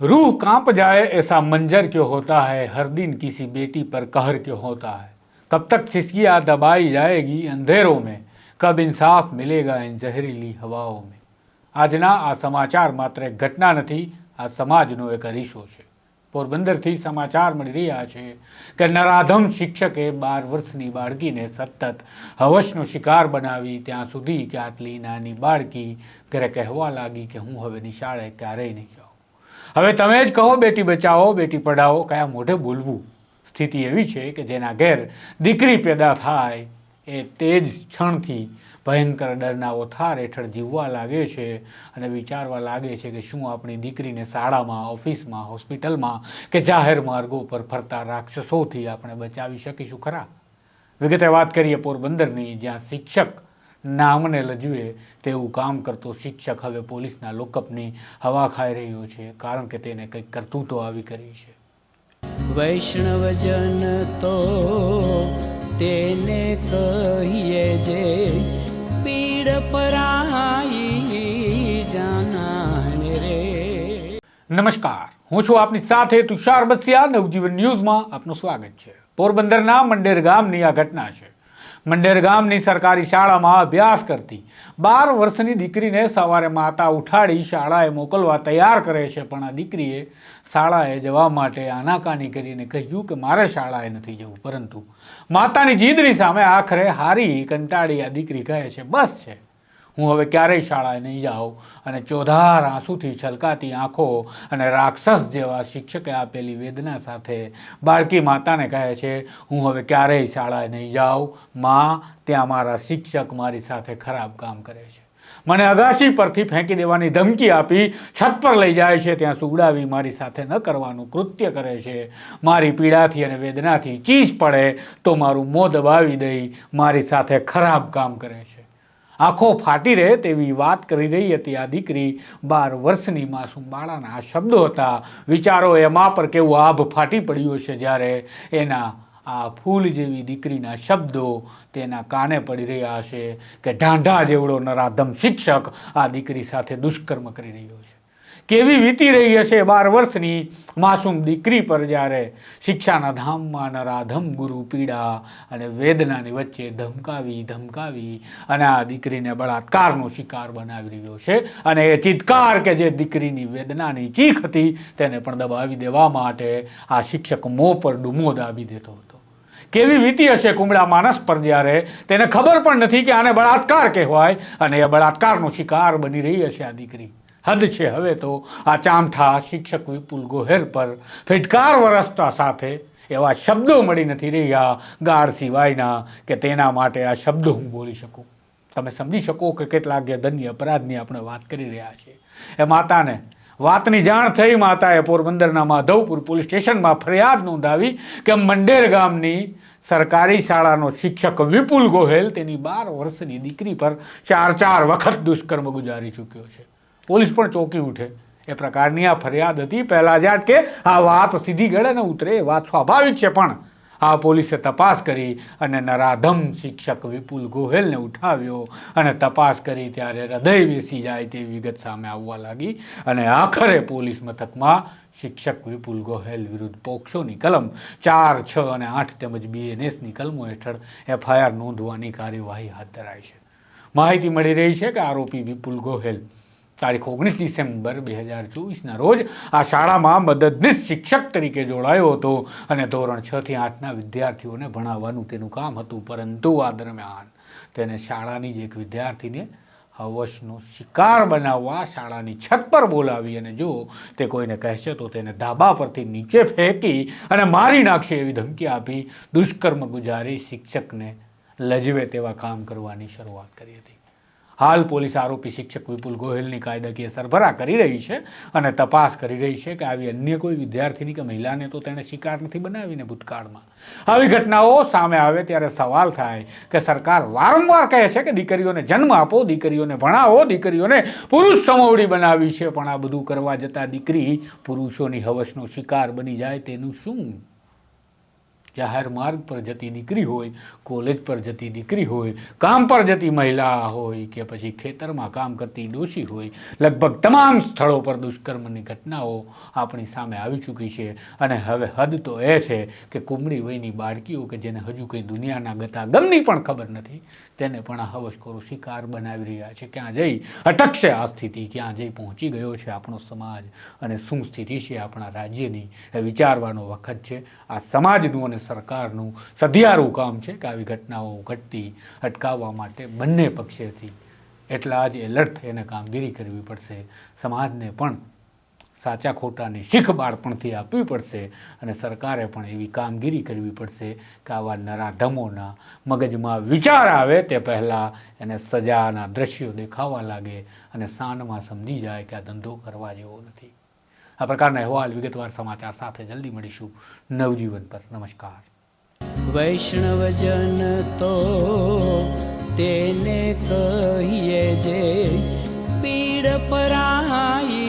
रूह कांप जाए ऐसा मंजर क्यों होता है हर दिन किसी बेटी पर कहर क्यों होता है कब तक सिसकियाँ दबाई जाएगी अंधेरों में कब इंसाफ मिलेगा इन जहरीली हवाओं में આજના આ સમાચાર માત્ર એક ઘટના નથી આ સમાજનો એક અરીસો છે પોરબંદરથી સમાચાર મળી રહ્યા છે કે નરાધમ શિક્ષકે બાર વર્ષની બાળકીને સતત હવસનો શિકાર બનાવી ત્યાં સુધી કે આટલી નાની બાળકી ઘરે કહેવા લાગી કે હું હવે નિશાળે ક્યારેય નહીં જાઉં હવે તમે જ કહો, બેટી બચાવો, બેટી પઢાઓ કયા મોઢે બોલવું? સ્થિતિ એવી છે કે જેના ઘેર દીકરી પેદા થાય એ તે જ ક્ષણથી ભયંકર ડરના ઓથાર હેઠળ જીવવા લાગે છે અને વિચારવા લાગે છે કે શું આપણી દીકરીને શાળામાં, ઓફિસમાં, હોસ્પિટલમાં કે જાહેર માર્ગો પર ફરતા રાક્ષસોથી આપણે બચાવી શકીશું ખરા? વિગતે વાત કરીએ પોરબંદરની, જ્યાં શિક્ષક નામને લજવે તેવું કામ કરતો શિક્ષક હવે પોલીસના લોકઅપની હવા ખાઈ રહ્યો છે કારણ કે તેને કંઈક કરતૂતો આવી કરી છે. વૈષ્ણવજન તો તેને કહીએ જે પીડ પરાઈ જાનાને રે. નમસ્કાર હું છું આપની સાથે તુષાર બસિયા નવજીવન ન્યૂઝમાં આપનું સ્વાગત છે. પોરબંદરના મંડેર ગામની આ ઘટના છે. મંડેર ગામની સરકારી શાળામાં અભ્યાસ કરતી. બાર વર્ષની દીકરીને સવારે માતા ઉઠાડી શાળાએ મોકલવા તૈયાર કરે છે, પણ આ દીકરીએ શાળાએ જવા માટે આનાકાની કરીને કહ્યું કે મારે શાળાએ નથી જવું, પરંતુ માતાની જીદની સામે આખરે હારી કંટાળી આ દીકરી કહે છે, બસ છે. હું હવે ક્યારેય શાળાએ નહીં જાઉં. અને ચોધાર આંસુથી છલકાતી આંખો અને રાક્ષસ જેવા શિક્ષકે આપેલી વેદના સાથે બાળકી માતાને કહે છે, હું હવે ક્યારેય શાળાએ નહીં જાઉં. માં ત્યાં મારા શિક્ષક મારી સાથે ખરાબ કામ કરે છે. મને અગાશી પરથી ફેંકી દેવાની ધમકી આપી, છત પર લઈ જાય છે, ત્યાં સુગડાવી મારી સાથે ન કરવાનું કૃત્ય કરે છે. મારી પીડાથી અને વેદનાથી ચીજ પડે તો મારું મોં દબાવી દઈ, મારી સાથે ખરાબ કામ કરે છે. આંખો ફાટી રહે તેવી વાત કરી રહી હતી આ દીકરી. બાર વર્ષની માસુમ બાળાના આ શબ્દો હતા. વિચારો એમાં પર કેવું આભ ફાટી પડ્યો છે જ્યારે એના આ ફૂલ જેવી દીકરીના શબ્દો તેના કાને પડી રહ્યા હશે કે ઢાંઢા જેવડો નરાધમ શિક્ષક આ દીકરી સાથે દુષ્કર્મ કરી રહ્યો છે. કેવી વીતી રહી હશે બાર વર્ષની માસૂમ દીકરી પર જ્યારે શિક્ષાના ધામમાં નરાધમ ગુરુ પીડા અને વેદનાની વચ્ચે ધમકાવી ધમકાવી અને આ દીકરીને બળાત્કારનો શિકાર બનાવી રહ્યો છે અને એ ચિત્કાર કે જે દીકરીની વેદનાની ચીખ હતી તેને પણ દબાવી દેવા માટે આ શિક્ષક મોં પર ડૂમો દાબી દેતો હતો. કેવી વીતી હશે કુમળા માણસ પર જ્યારે તેને ખબર પણ નથી કે આને બળાત્કાર કહેવાય અને એ બળાત્કારનો શિકાર બની રહી હશે આ દીકરી. હદ છે. હવે તો આ ચામઠા શિક્ષક વિપુલ ગોહેર પર ફિટકાર વરસતા સાથે એવા શબ્દો મળી નથી રહ્યા ગાળ સિવાયના કે તેના માટે આ શબ્દો હું બોલી શકું. તમે સમજી શકો કે કેટલા ધન્ય અપરાધની આપણે વાત કરી રહ્યા છીએ. એ માતાને વાતની જાણ થઈ, માતાએ પોરબંદરના માધવપુર પોલીસ સ્ટેશનમાં ફરિયાદ નોંધાવી કે મંડેર ગામની સરકારી શાળાનો શિક્ષક વિપુલ ગોહેલ તેની બાર વર્ષની દીકરી પર ચાર ચાર વખત દુષ્કર્મ ગુજારી ચૂક્યો છે. પોલીસ પણ ચોંકી ઉઠે. એ પ્રકારની આ ફરિયાદ હતી. પહેલાં જાત કે આ વાત સીધી ગળે ને ઉતરે, એ વાત સ્વાભાવિક છે પણ આ પોલીસે તપાસ કરી અને નરાધમ શિક્ષક વિપુલ ગોહેલને ઉઠાવ્યો અને તપાસ કરી ત્યારે હૃદય બેસી જાય તેવી વિગત સામે આવવા લાગી અને આખરે પોલીસ મથકમાં શિક્ષક વિપુલ ગોહેલ વિરુદ્ધ પોક્સોની કલમ ચાર, છ અને આઠ તેમજ બીએનએસની કલમો હેઠળ એફઆઈઆર નોંધવાની કાર્યવાહી હાથ ધરાઈ છે. માહિતી મળી રહી છે કે આરોપી વિપુલ ગોહેલ તારીખ ઓગણીસ ડિસેમ્બર બે હજાર ચોવીસના રોજ આ શાળામાં મદદનીશ શિક્ષક તરીકે જોડાયો હતો અને ધોરણ છ થી આઠના વિદ્યાર્થીઓને ભણાવવાનું તેનું કામ હતું, પરંતુ આ દરમિયાન તેને શાળાની જ એક વિદ્યાર્થીને હવસનો શિકાર બનાવવા શાળાની છત પર બોલાવી અને જો તે કોઈને કહેશે તો તેને ધાબા પરથી નીચે ફેંકી અને મારી નાખશે એવી ધમકી આપી દુષ્કર્મ ગુજારી શિક્ષકને લજવે તેવા કામ કરવાની શરૂઆત કરી હતી. હાલ પોલીસ આરોપી શિક્ષક વિપુલ ગોહિલની કાયદાકીય સરભરા કરી રહી છે અને તપાસ કરી રહી છે કે આવી અન્ય કોઈ વિદ્યાર્થીની કે મહિલાને તો તેણે શિકાર નથી બનાવીને ભૂતકાળમાં. આવી ઘટનાઓ સામે આવે ત્યારે સવાલ થાય કે સરકાર વારંવાર કહે છે કે દીકરીઓને જન્મ આપો, દીકરીઓને ભણાવો, દીકરીઓને પુરુષ સમોવડી બનાવી છે, પણ આ બધું કરવા જતાં દીકરી પુરુષોની હવસનો શિકાર બની જાય તેનું શું? જાહેર માર્ગ પર જતી દીકરી હોય, કોલેજ પર જતી દીકરી હોય, કામ પર જતી મહિલા હોય કે પછી ખેતરમાં કામ કરતી ડોશી હોય, લગભગ તમામ સ્થળો પર દુષ્કર્મની ઘટનાઓ આપણી સામે આવી ચૂકી છે. અને હવે હદ તો એ છે કે કુમળી વયની બાળકીઓ કે જેને હજુ કંઈ દુનિયાના ગતાગમની પણ ખબર નથી, તેને પણ આ હવસખોરો શિકાર બનાવી રહ્યા છે. ક્યાં જઈ? અટકશે આ સ્થિતિ. ક્યાં જઈ પહોંચી ગયો છે આપણો સમાજ? અને શું સ્થિતિ છે આપણા રાજ્યની? એ વિચારવાનો વખત છે. આ સમાજનું અને સરકારનું સધિયારું કામ છે કે આવી ઘટનાઓ ઘટતી, અટકાવવા માટે બંને પક્ષેથી એટલા જ એલર્ટ થઈને કામગીરી કરવી પડશે. સમાજને પણ સાચા ખોટાની શીખ બાળપણથી આપવી પડશે અને સરકારે પણ એવી કામગીરી કરવી પડશે કે આવા નરાધમોના મગજમાં વિચાર આવે તે પહેલાં એને સજાના દ્રશ્યો દેખાવા લાગે અને સાનમાં સમજી જાય કે આ ધંધો કરવા જેવો નથી. આ પ્રકારના અહેવાલ વિગતવાર સમાચાર સાથે જલ્દી મળીશું નવજીવન પર. નમસ્કાર. વૈષ્ણવજન તો તેને કહીએ જે પીડ પરાય